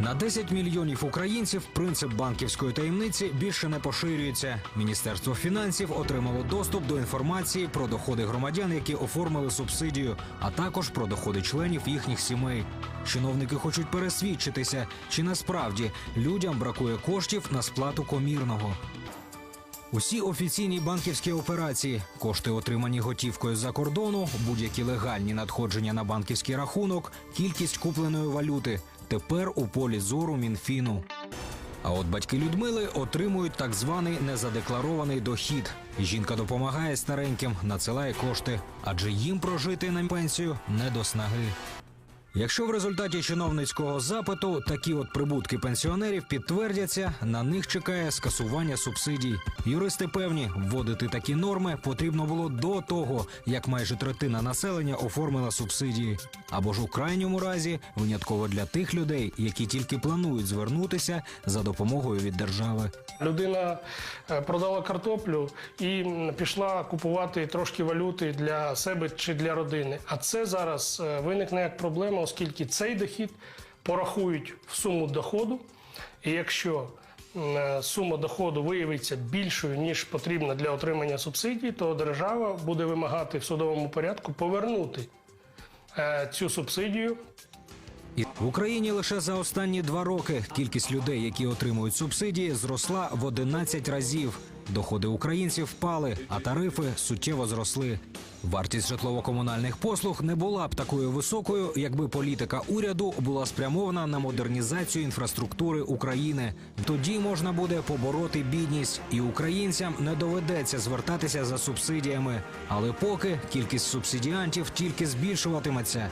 На 10 мільйонів українців принцип банківської таємниці більше не поширюється. Міністерство фінансів отримало доступ до інформації про доходи громадян, які оформили субсидію, а також про доходи членів їхніх сімей. Чиновники хочуть пересвідчитися, чи насправді людям бракує коштів на сплату комірного. Усі офіційні банківські операції, кошти, отримані готівкою з-за кордону, будь-які легальні надходження на банківський рахунок, кількість купленої валюти тепер у полі зору Мінфіну. А от батьки Людмили отримують так званий незадекларований дохід. Жінка допомагає стареньким, надсилає кошти, адже їм прожити на пенсію не до снаги. Якщо в результаті чиновницького запиту такі от прибутки пенсіонерів підтвердяться, на них чекає скасування субсидій. Юристи певні, вводити такі норми потрібно було до того, як майже третина населення оформила субсидії. Або ж у крайньому разі винятково для тих людей, які тільки планують звернутися за допомогою від держави. Людина е, продала картоплю і пішла купувати трошки валюти для себе чи для родини. А це зараз е, виникне як проблема, оскільки цей дохід порахують в суму доходу. І якщо е, сума доходу виявиться більшою, ніж потрібна для отримання субсидій, то держава буде вимагати в судовому порядку повернути е, цю субсидію в Україні лише за останні два роки кількість людей, які отримують субсидії, зросла в 11 разів. Доходи українців впали, а тарифи суттєво зросли. Вартість житлово-комунальних послуг не була б такою високою, якби політика уряду була спрямована на модернізацію інфраструктури України. Тоді можна буде побороти бідність, і українцям не доведеться звертатися за субсидіями. Але поки кількість субсидіантів тільки збільшуватиметься.